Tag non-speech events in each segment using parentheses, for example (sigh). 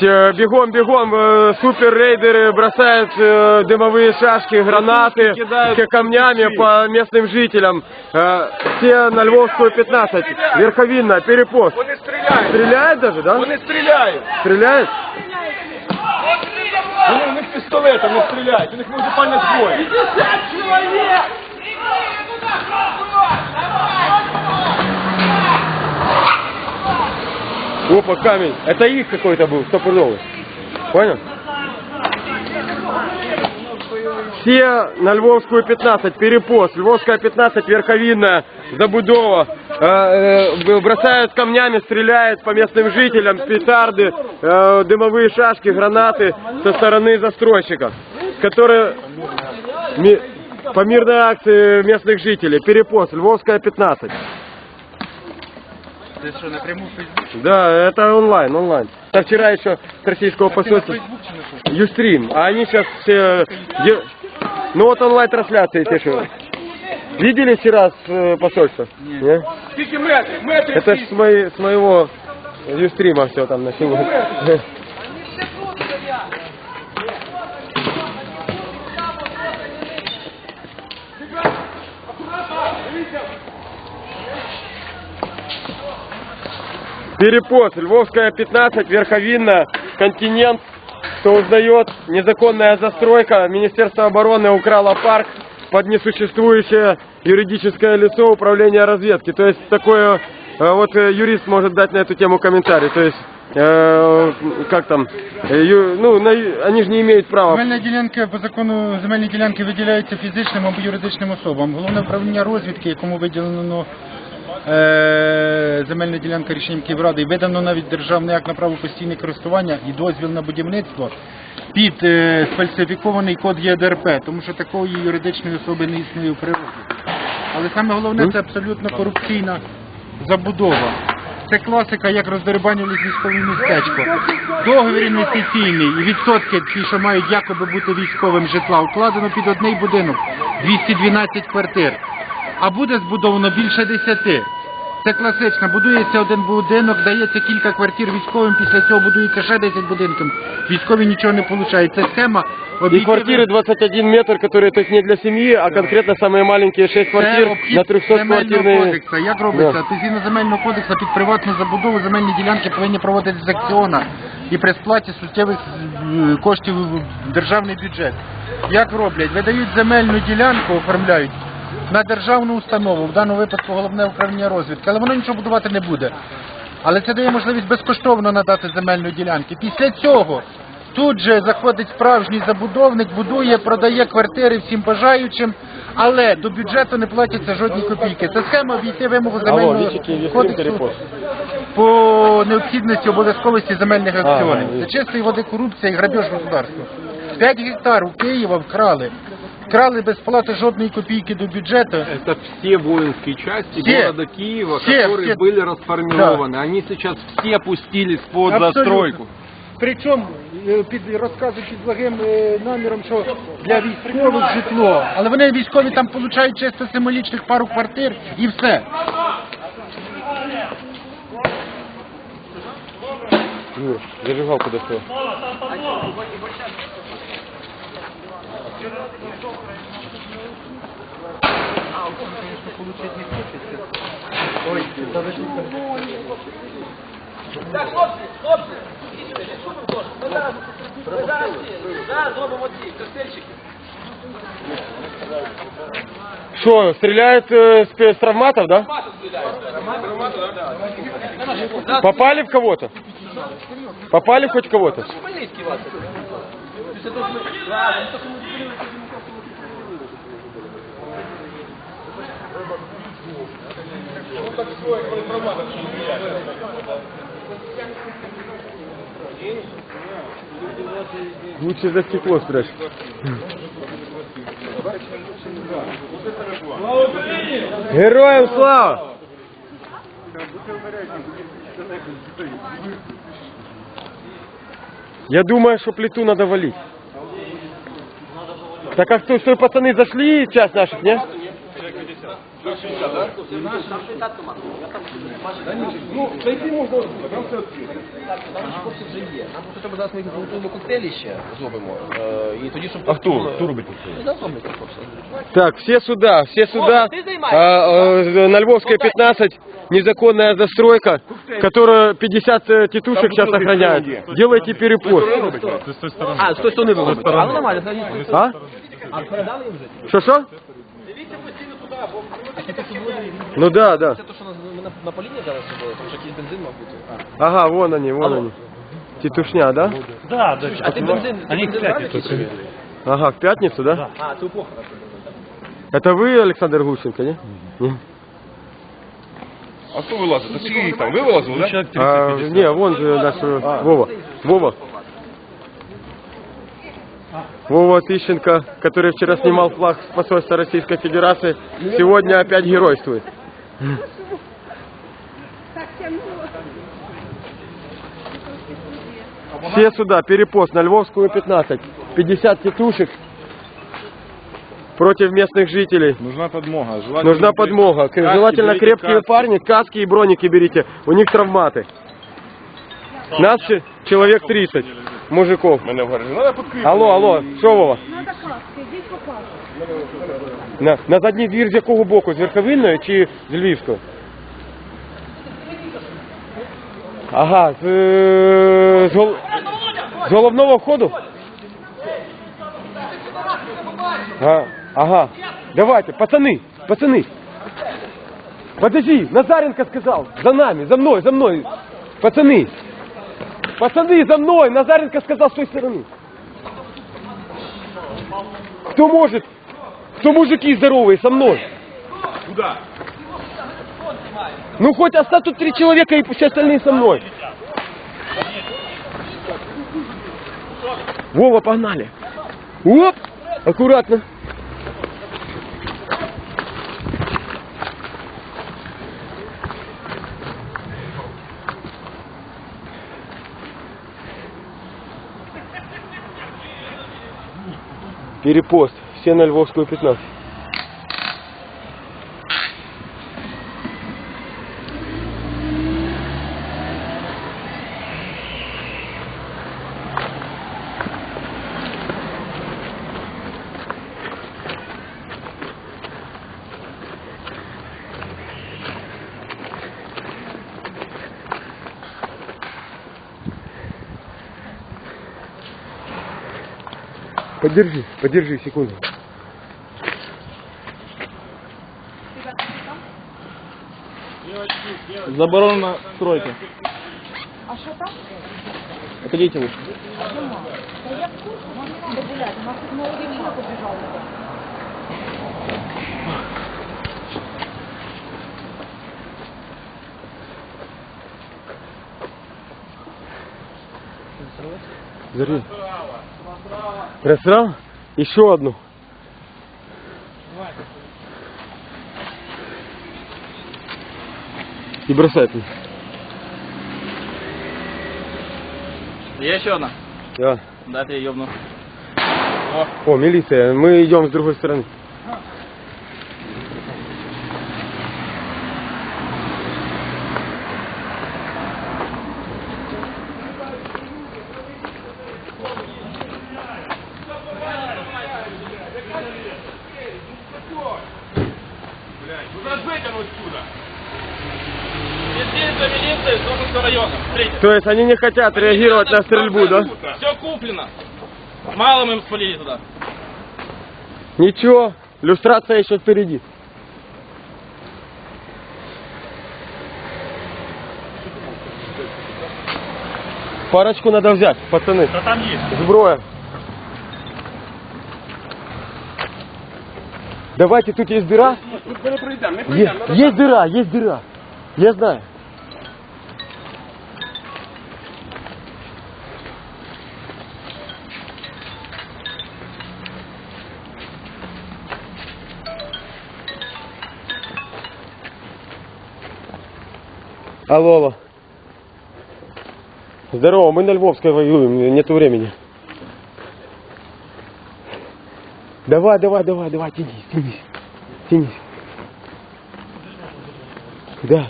Че- Бегом, бегом, э, супер-рейдеры бросают э, дымовые шашки, гранаты кидают к камнями ключи. по местным жителям. Э, Все на Львовскую 15. Верховинна, перепост. Вони стріляють. Стреляет даже, да? Вони стріляють. Стреляет? Вони у них пістолети не стріляють, у них муніципальна зброя. Опа, камень. Это их какой-то был, стопудовый. Понял? Все на Львовскую 15, перепост, Львовская 15, Верховинная, Забудова, э, э, бросают камнями, стреляют по местным жителям, петарды, э, дымовые шашки, гранаты со стороны застройщиков, которые по мирной акции местных жителей, перепост, Львовская 15. Це що, напряму в Фейсбук? Да, это онлайн, онлайн. Это вчера еще с российского Ти на посольства. Фейсбук чи на що? Юстрим, а они сейчас все... де- Ну вот онлайн-трансляции те, что... Видели вчера с э, посольства? Нет. Скільки метрів? Метрів Это ж шість. с, моей, с моего Юстрима все там на (laughs) Перепост, Львовская 15, Верховинна, континент, кто узнает, незаконная застройка, Министерство обороны украло парк под несуществующее юридическое лицо управления разведки. То есть такое, э, вот э, юрист может дать на эту тему комментарий. То есть, э, как там, э, ю- ну, на ю- они же не имеют права. Земельна ділянка по закону земельні ділянки виділяються фізичним або юридичним особам. Головне управління розвідки, якому виділено е, Земельна ділянка рішенням Київради, і видано навіть державний акт на право постійне користування і дозвіл на будівництво під е, сфальсифікований код ЄДРП, тому що такої юридичної особи не існує в природі. Але саме головне це абсолютно корупційна забудова. Це класика, як роздербанювали військове містечко. Договір інвестиційний і відсотки, ті, що мають якоби бути військовим житла, укладено під одний будинок 212 квартир. А буде збудовано більше 10. Це класично. Будується один будинок, дається кілька квартир військовим, після цього будується ще 10 будинків. Військові нічого не получають. Це схема И обійти- квартиры 21 метр, которые то есть не для семьи, а конкретно самые маленькие 6 Це квартир обхід на 300 земельного квартирные. кодексу. Як робиться? Да. Ти згідно земельного кодексу під приватну забудову земельні ділянки повинні проводитися з акціона і при сплаті суттєвих е, коштів в державний бюджет. Як роблять? Видають земельну ділянку, оформляють на державну установу, в даному випадку головне управління розвідки, але воно нічого будувати не буде. Але це дає можливість безкоштовно надати земельну ділянку. Після цього тут же заходить справжній забудовник, будує, продає квартири всім бажаючим, але до бюджету не платяться жодні копійки. Це схема обійти вимогу земельного кодексу по необхідності обов'язковості земельних Ага, аукціонів. Це чистої води корупція і грабіж государства. 5 гектар у Києва вкрали Вкрали без сплати жодної копійки до бюджету. Это все воинские части Все. города Киева, Все, которые все. были расформированы. Они сейчас все пустились под Абсолютно. застройку. Причому е, під розказують під благим е, наміром, що для військових житло. Але вони військові там получають чисто символічних пару квартир і все. Ну, Зажигалку достал. Так, хлопці, хлопці. Ми зараз, ми зараз, зараз зробимо ці коктейльчики. Что, стреляют э, с, с травматов, да? Попали в кого-то? Попали хоть в кого-то? Поліцькі вас. Того, що ми... Да, ну, то, що ми зробили, Лучше за стекло спрячь. Героям слава! Я думаю, что плиту надо валить. Так а что, что пацаны зашли, часть наших, не? Там 60 команд. Я там бачу. Ну, зайти можна там все Там ж хлопці вже є. Нам просто треба зараз ми готуємо коктейлі ще зробимо. Е, І тоді, щоб... А хто? Хто робить це? Да, зроблять хлопці. Так, все суда, все суда. ты занимаешься? А, э, на Львовской 15 незаконная застройка, которую 50 э, тетушек Там сейчас бутылки охраняют. стоят. Делайте перепост. А, з тої сторони ви робите. А, ну нормально. значить, А? А передали їм вже? Что что? Ну да, да. Це то, що на, на, на поліні зараз було, тому що якийсь бензин мав бути. Ага, вон они, вон они. Тетушня, да? Да, да. А ти бензин, ти Они, бензин брали кстати, якийсь? Ага, в пятницу, да? А, це упох. Это вы, Александр Гущенко, не? Не. А хто вилазить? Та скільки їх там? Ви вилазили, да? А, не, вон же наш э, Вова. Вова. Вова Тыщенко, который вчера снимал флаг с посольства Российской Федерации, сегодня опять геройствует. Все сюда, перепост на Львовскую 15. 50 тетушек против местных жителей. Нужна подмога. Желательно Нужна подмога. Каски, Желательно берите крепкие каски. парни, каски и броники берите. У них травматы. Нас че- человек 30 мужиков. Мене в гаражі. Надо підкріпити. Алло, алло, що Вова? Надо каски, йдіть по каски. На, на задній двір з якого боку? З Верховинної чи з Львівської? Ага, з, е, з, гол- з головного входу? А, ага. Давайте, пацаны, пацаны. Подожди, Назаренко сказал. За нами, за мной, за мной. Пацаны. Пацаны, за мной. Назаренко сказал с той стороны. Кто может? Кто мужики здоровые со мной? Куда? Ну хоть оставь тут три человека и все остальные со мной. Вова, погнали. Оп, аккуратно. Перепост. Все на Львовскую 15. Подержи, подержи секунду. Заборонена стройка. А що там? Отойдите лучше. Нема. Та я в курсі, вам не треба гуляти. У нас тут молоді люди побіжали. Зарви. Ресторан? Еще одну. И бросай тут. Є ще одна. Да. Дайте я ёбну. О, милиция, мы идем с другой стороны. Бездействие милиции Сочинского района. Смотрите. То есть они не хотят реагировать на стрельбу, да? Все куплено. Малым им спалили туда. Ничего, люстрация еще впереди. Парочку надо взять, пацаны. Та там є. Зброя. Давайте, тут есть дыра. Есть, есть дыра, есть дыра. Я знаю. Алло, алло. Здорово, мы на Львовской воюем, нету времени. Давай, давай, давай, давай, тянись, тянись, тянись. Да.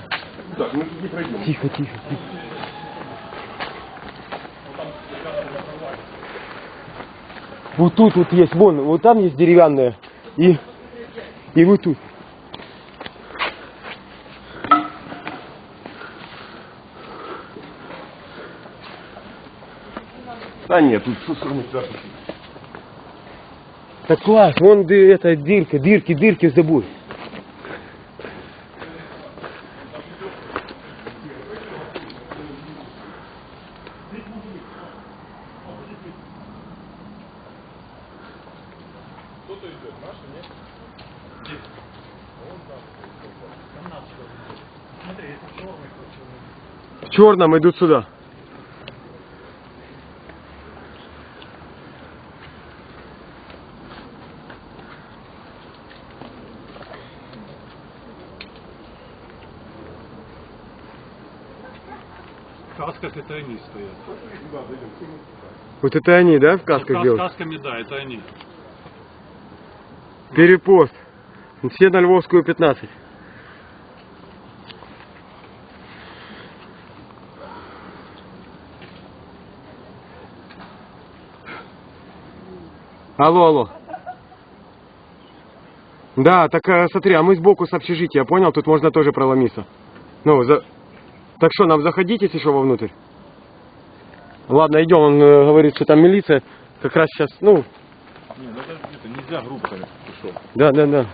Так, мы не пройдем. Тихо, тихо, тихо. Вот тут вот есть, вон, вот там есть деревянная. И, и вот тут. Да нет, тут сырный царство. Так класс, вон ды- эта дырка, дырки, дырки забор. В черном идут сюда. В касках это они стоят. Вот это они, да, в С касках кас- делают? касками, да, это они. Перепост. Все на Львовскую 15. Алло, алло. Да, так э, смотри, а мы сбоку с общежития, понял? Тут можно тоже проломиться. Ну, за... так что, нам заходить, если что, вовнутрь? Ладно, идем, он э, говорит, что там милиция. Как раз сейчас, ну, Не, ну это, нельзя группами. Что? да, да, да.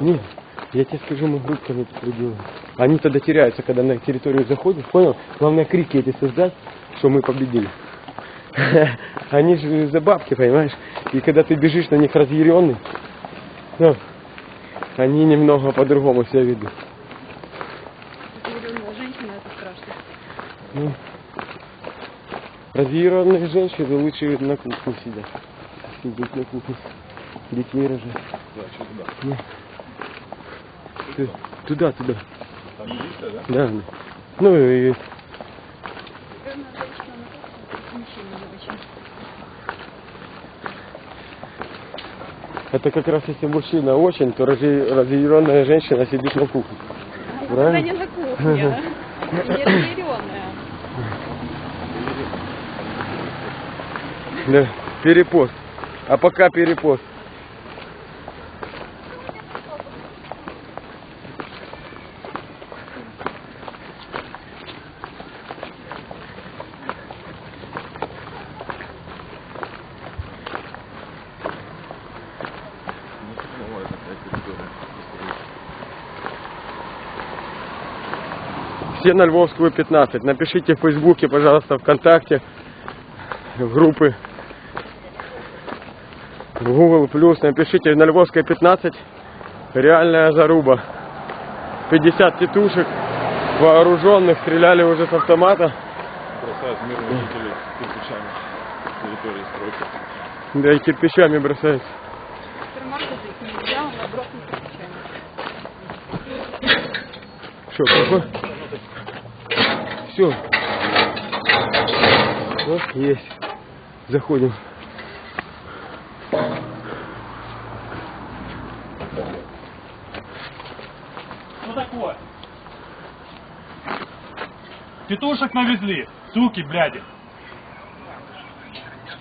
Нет, я тебе скажу, мы группками это делаем. Они тогда теряются, когда на территорию заходишь, понял? Главное крики эти создать, что мы победили. (laughs) Они же за бабки, понимаешь? И когда ты бежишь на них разъяренный, ну, они немного по-другому себя ведут. Женщина, это страшно. Ну, разъяренные женщины лучше на кухне сидят. Сидеть на кухне. Детей рожать. Да, что туда? Ну, ты- туда, туда. Там милиция, да? Да. Ну и это как раз если мужчина очень, то разъя- разъяренная женщина сидит на кухне. Она Правильно? не на кухне. (laughs) Не разъяренная. Да. Перепост. А пока перепост. Все на Львовскую 15. Напишите в Фейсбуке, пожалуйста, ВКонтакте, в группы в Google Плюс. Напишите на Львовской 15. Реальная заруба. 50 тетушек вооруженных стреляли уже с автомата. Бросают мирных жителей кирпичами с территории стройки. Да и кирпичами кирпичами. Что, какой? Все. Вот есть. Заходим. Что такое? Тетушек навезли, суки, бляди.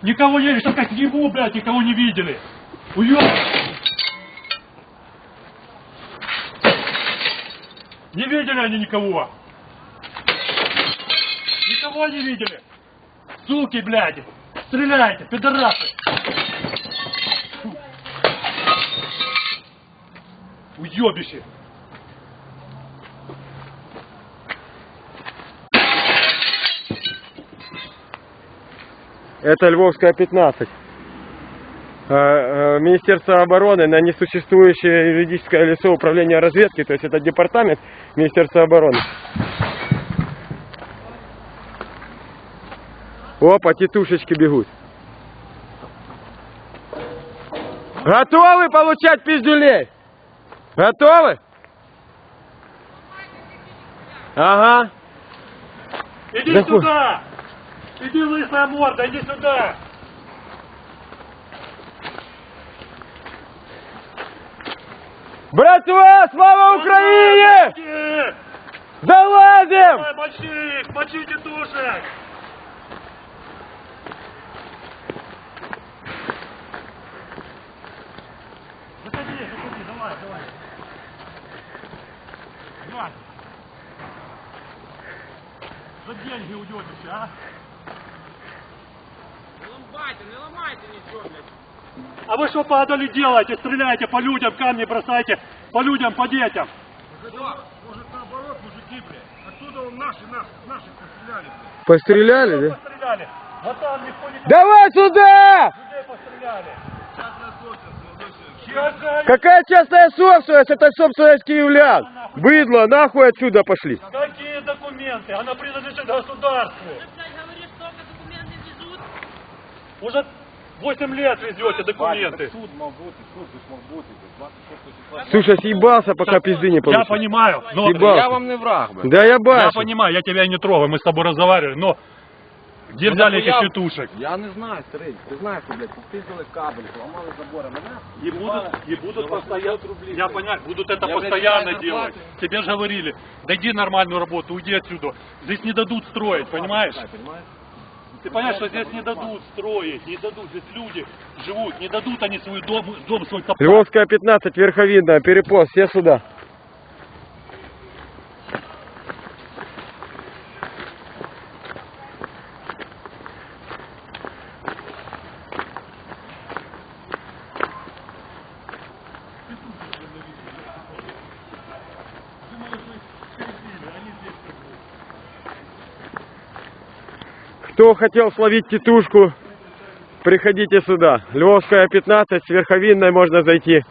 Никого не сейчас как ебу, блядь, никого не видели. Уёб! Не видели они никого. Никого не видели. Суки, блядь. Стреляйте, пидорасы. Уебище. Это Львовская 15. Э, э, Министерство обороны на несуществующее юридическое лицо управления разведки, то есть это департамент Министерства обороны. Опа, тетушечки бегут. Готовы получать пиздюлей? Готовы? Ага. Иди Да хуй. сюда! Иди, лысая морда, иди сюда! Братва, слава Украине! Мочи! Залазим! Давай, мочи их! Мочи тетушек! Заходи, заходи, давай, давай. За деньги уйдете все, а? Не ламайте, не ламайте нічого, блядь. А вы что падали делаете? Стреляете по людям, камни бросаете по людям, по детям. Постреляли, да? Постреляли. Вот там никто не Давай сюда! людей постреляли. Чья Какая частная собственность? Это собственность киевлян. Быдло, нахуй отсюда пошли. Какие документы? Она принадлежит государству. Уже 8 лет везете документы. Слушай, съебался, пока пизды не Я получил. понимаю, но Съебался. Я вам не враг, блядь. Да я я бачу. понимаю, я тебя не трогаю, мы с тобой разговаривали, но где Ну, взяли нахуя? этих тетушек? Я не знаю, старий. Ти знаєш, що, блядь, попиздили кабель, поламали забори. Мене И будут, и будут постоянно, я понимаю, будут это Я, блядь, постоянно реально делать. Тебе же говорили, дойди нормальную работу, уйди отсюда. Здесь не дадут строить, понимаешь? понимаєш? Ты понимаешь, что здесь не дадут строить, не дадут, здесь люди живут, не дадут они свой дом, дом свой топтать. Львовская 15, Верховинная, перепост, все сюда. Хотел словить тетушку, приходите сюда. Львовская 15, с Верховинной можно зайти.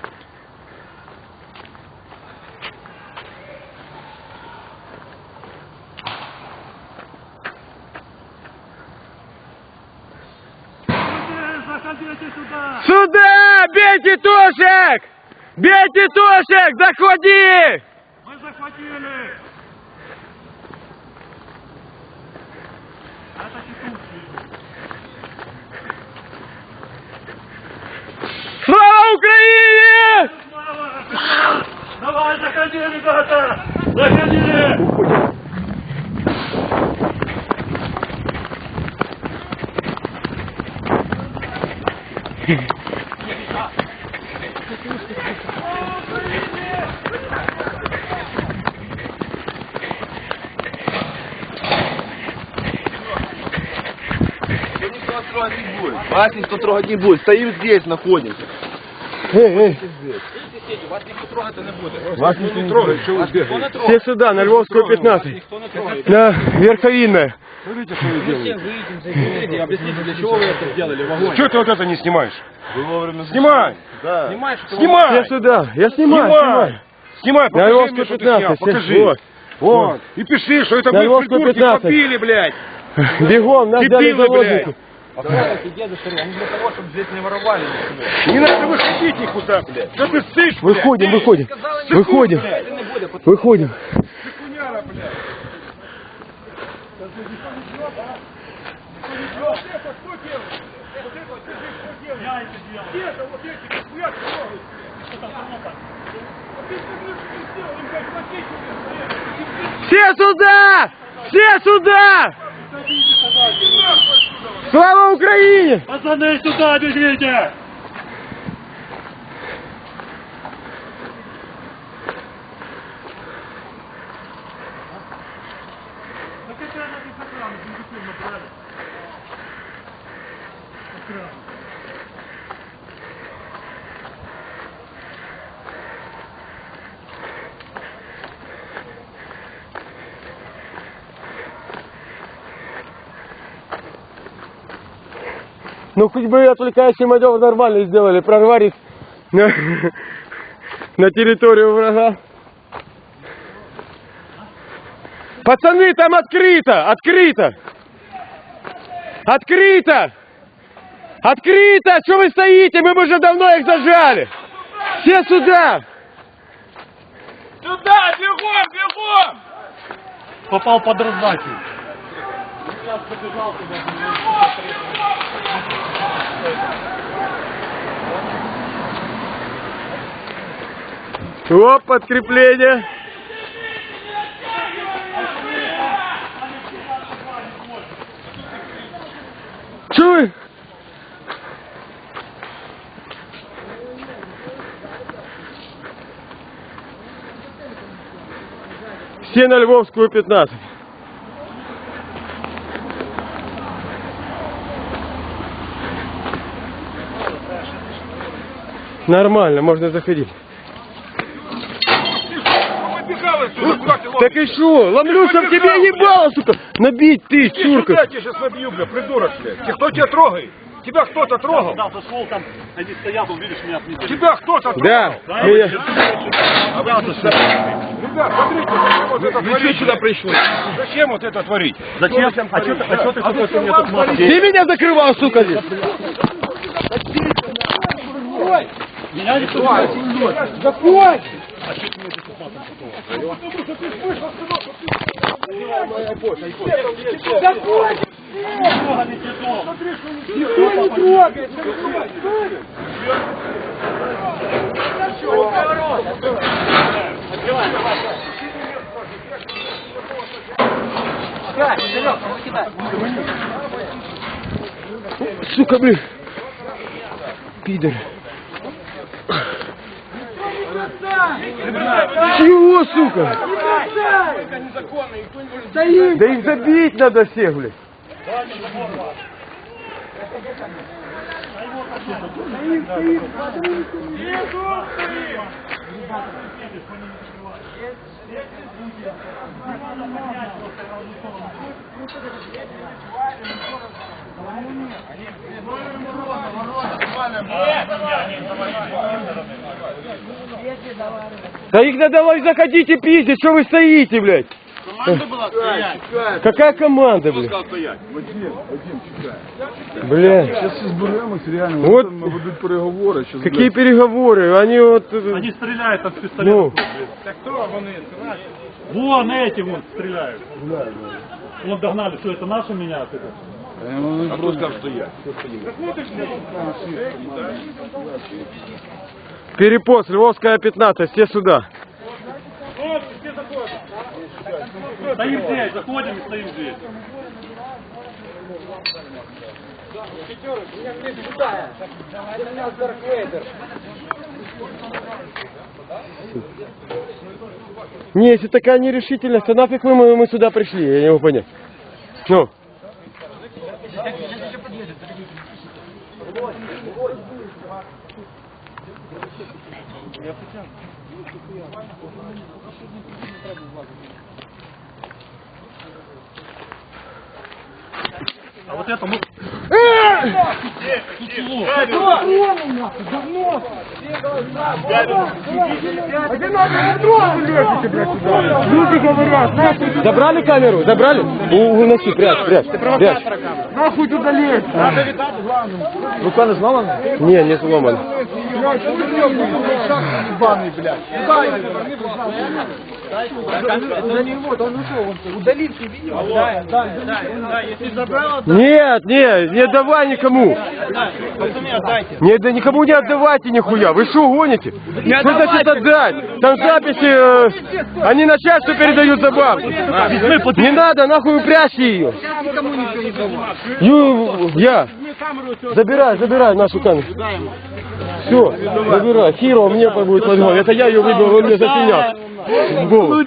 Сюда! Сюда! Бейте тушек! Бейте тушек! Заходи! Мы захватили! Это тетушки. Слава Украине! Давай, заходи, ребята! Заходи! Вас никто трогать не будет. Стою здесь, находимся. Вас никто не трогает. Все сюда, на Львовскую 15. На Верховинная. Объясните, для чего вы это сделали в огонь? Что ты вот это не снимаешь? Снимай! Понимаешь, что Снимай! Все сюда. Я снимаю, Снимай! снимаю. Снимай, покажи Львовскую мне, что ты 15. снял. Покажи. Вот. Вот. И пиши, что это мы придурки 15. попили, блядь. Бегом, нас Дебилы, заложники. Охранники, дедушки, они для того, чтобы здесь не воровали. Не надо выходить никуда, блядь. Что ты блядь? Выходим, выходим. Выходим. Выходим. Все сюда! Все сюда! Слава Украине! Пацаны, сюда бегите! Ну хоть бы отвлекающий маневр нормально сделали, прорвались на, на территорию врага. Пацаны, там открыто! Открыто! Открыто! Открыто! Что вы стоите? Мы бы уже давно их зажали! Все сюда! Сюда, бегом, бегом! Попал под раздачу. Оп, подкрепление. Вы? Все на Львовскую 15. Нормально, можно заходить. Так и что? Ломлюся в тебе ебало, сука! Набить ты, чурка! Я тебя сейчас набью, бля, придурок, блядь. Тебя кто тебя трогает? Тебя кто-то трогал? Да, зашел там, они стоят, увидишь меня отметили. Тебя кто-то трогал? Да, меня... Ребят, смотрите, зачем вот это творить? сюда пришли? Зачем вот это творить? Зачем? А что ты, а что ты такой мне тут махаешь? Ты меня закрывал, сука, здесь! Меня не Закрой! Сука, блин! Пидор! Чего, сука? Да их забить надо всех, блядь. Да их надо давай заходите пиздить, что вы стоите, блядь? Какая команда, блядь? Бля, Зараз зберемось, реально, Вот. там ведуть переговори. Щас, какие переговоры? Они вот... э, Они стреляют там с Ну, пистолетов. Вон эти вон стреляют. Вон догнали, что это наши меня? Это? А хто сказав, що я? Перепост, Львовская 15, все сюда. Стоим здесь, заходим и стоим здесь. Не, если такая нерешительность, то нафиг мы, мы сюда пришли, я не могу понять. Ну. А вот это мы... Забрали камеру? Забрали? У, уноси, прячь, прячь. Прячь. Нахуй туда лезть! Рука не сломана? Не, не сломана. Ебаный, блядь. За него, да ну что, он видео? Да, да, да, если забрал, Нет, нет, не отдавай никому. Не, да никому не отдавайте нихуя. Вы что гоните? Что значит отдать? Там записи, э, они начальству передают за бабки. Не надо, нахуй упрячьте ее. Ю, я. Забирай, забирай нашу камеру. Все, забирай. Хиро мне будет подгон. Это я ее выбил, он мне затенял. В голову.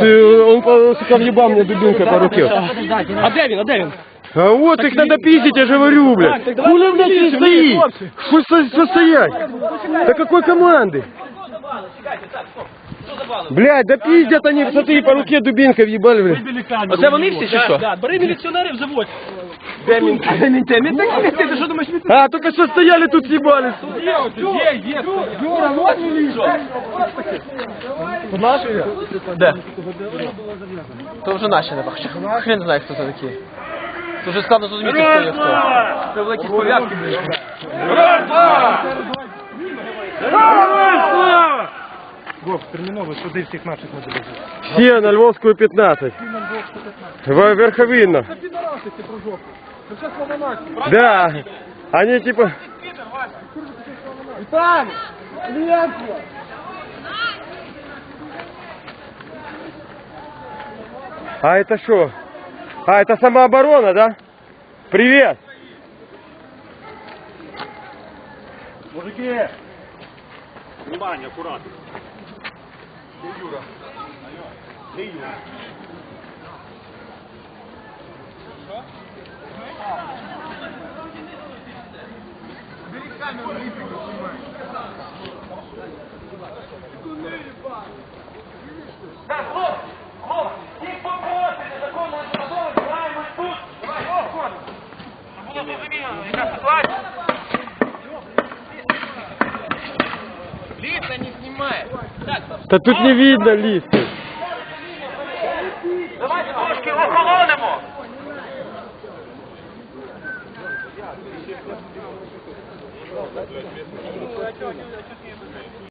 Ты- Он по- сука, въебал мне дубинкой по руке. А де він, а де він? А вот их надо пиздить, я же говорю, блядь. Хули, блядь, не стоит? Что стоять? Да какой команды? Блядь, да пиздят они, смотри, по руке дубинкой въебали, блядь. Выбили камеру. Оце вони всі чи що? Да, бери міліціонерів заводь. Де він? Де він? Де він? Ти що думаєш, він А, только что стояли тут съебались. Де? То вже наші не бачу. Хрен знає, хто це такі. То вже складно зрозуміти, хто є хто. Це Гоп, терміново сюди всех наших мобілізують. Всі на Львовську 15. Всі на Львовскую 15. В Верховинно. Да. Они типа... Віталій! Лєнко! А это что? А, это самооборона, да? Привет! Мужики! Внимание, аккуратно. Leiura. Leiura. Americano olímpico, mãe. Goleiro, pai. Tá, Flor! Flor! Quem foi pra você? Essa coisa, essa bola, vai, mas tudo! Vai, Flor, quando? Não vou fazer minha, é Лица не снимает. Так, да тут не видно листьев. Давайте трошки охолонимо.